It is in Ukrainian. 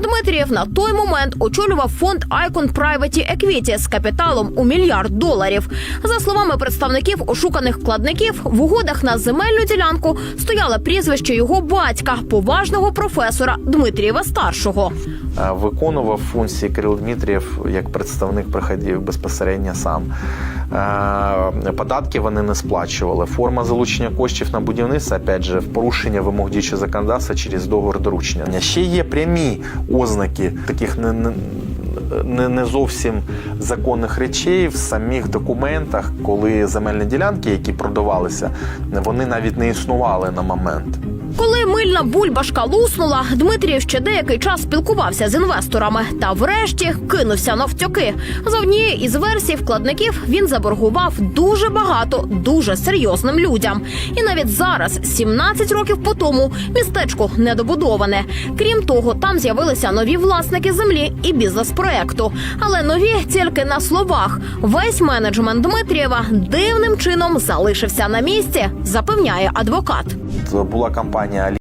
Дмитрієв на той момент очолював фонд Icon Private Equity з капіталом у мільярд доларів. За словами представників ошуканих вкладників, в угодах на земельну ділянку стояло прізвище його батька, поважного професора Дмитрієва старшого. Виконував функції Кирил Дмитрієв як представник приходів безпосередньо сам. Е, Податки вони не сплачували. Форма залучення коштів на будівництво, опять же, в порушення вимог діючого законодавства через договір доручення. Ще є прямі ознаки таких не, не, не зовсім законних речей в самих документах, коли земельні ділянки, які продавалися, вони навіть не існували на момент. Коли мильна бульбашка луснула, Дмитрієв ще деякий час спілкувався з інвесторами та врешті кинувся навтьоки. За однією із версій вкладників він заборгував дуже багато дуже серйозним людям. І навіть зараз, 17 років по тому, містечко недобудоване. Крім того, там з'явилися нові власники землі і бізнес-проекту. Але нові тільки на словах. Весь менеджмент Дмитрієва дивним чином залишився на місці, запевняє адвокат. Була компанія